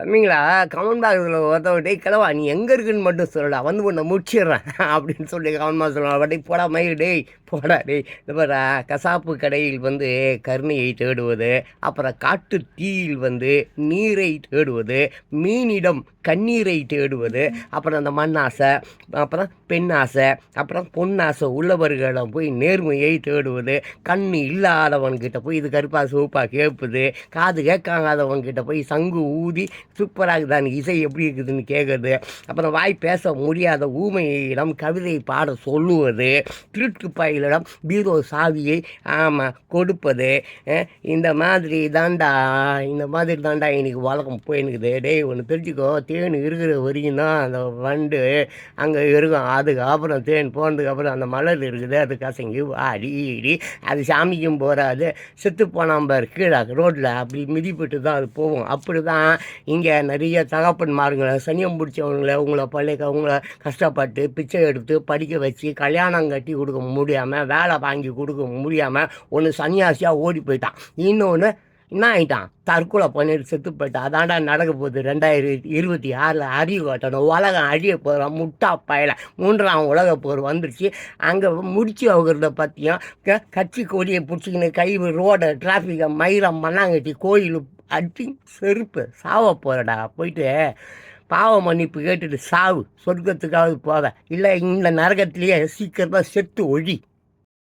தம்பிங்களா come on பாகத்தில் ஒருத்தவட்டே கிளவா நீ எங்கே இருக்குன்னு மட்டும் சொல்லடா வந்து உன்னை முடிச்சிடுறேன் அப்படின்னு சொல்லி கமன் பாக சொல்லுவான். வட்டி போடா மயிறு டேய் போடா டேய் இந்த பாரா கசாப்பு கடையில் வந்து கருணையை தேடுவது அப்புறம் காட்டு தீயில் வந்து நீரை தேடுவது மீனிடம் கண்ணீரை தேடுவது அப்புறம் அந்த மண்ணாசை அப்புறம் பெண்ணாசை அப்புறம் பொன்னாசை உள்ளவர்களிடம் போய் நேர்மையை தேடுவது கண் இல்லாதவன்கிட்ட போய் இது கருப்பா சூப்பாக கேட்புது காது கேட்காதவன்கிட்ட போய் சங்கு ஊதி சூப்பராக தான் இசை எப்படி இருக்குதுன்னு கேட்குறது அப்புறம் வாய் பேச முடியாத ஊமையிடம் கவிதை பாட சொல்லுவது திருட்டு பயிலிடம் பீரோ சாவியை ஆமாம் கொடுப்பது இந்த மாதிரி தாண்டா இந்த மாதிரி தாண்டா இன்றைக்கி உலகம் போயினுக்குது டேய் ஒன்று தெரிஞ்சுக்கோ தேன் இருக்கிற வரைக்கும் தான் அந்த வண்டு அங்கே இருக்கும். அதுக்கப்புறம் தேன் போனதுக்கப்புறம் அந்த மலர் இருக்குது. அது கசங்கி ஆடி ஈடி அது சாமிக்கும் போகாது செத்து போனாம் பாரு கீழே ரோட்டில் அப்படி மிதிப்பட்டு தான் அது போகும். அப்படி தான் இங்கே நிறைய தகப்பன்மாருங்களை சனியம் பிடிச்சவங்கள உங்களை பள்ளிக்க அவங்கள கஷ்டப்பட்டு பிச்சை எடுத்து படிக்க வச்சு கல்யாணம் கட்டி கொடுக்க முடியாமல் வேலை வாங்கி கொடுக்க முடியாமல் ஒன்று சன்னியாசியாக ஓடி போயிட்டான். இன்னொன்று என்ன ஆகிட்டான் தற்கொலை பண்ணிட்டு செத்து போயிட்டான். அதாண்டா நடக்க போகுது. ரெண்டாயிரத்தி இருபத்தி ஆறில் அறிவு காட்டணும். உலகம் அழிய போகிறான் முட்டா பயல. மூன்றாம் உலக போர் வந்துருச்சு. அங்கே முடிச்சு அவகிறத பற்றியும் க- கட்சி கொடியை பிடிச்சிக்கின்னு கை ரோடை டிராஃபிக்கை மயிரம் மண்ணாங்கட்டி கோயில் அடி செருப்பு சாவ போகிறடா போயிட்டு பாவ மன்னிப்பு கேட்டுட்டு சாவு. சொர்க்கத்துக்காவது போக இல்லை இந்த நரகத்திலேயே சீக்கிரமாக செத்து ஒழி.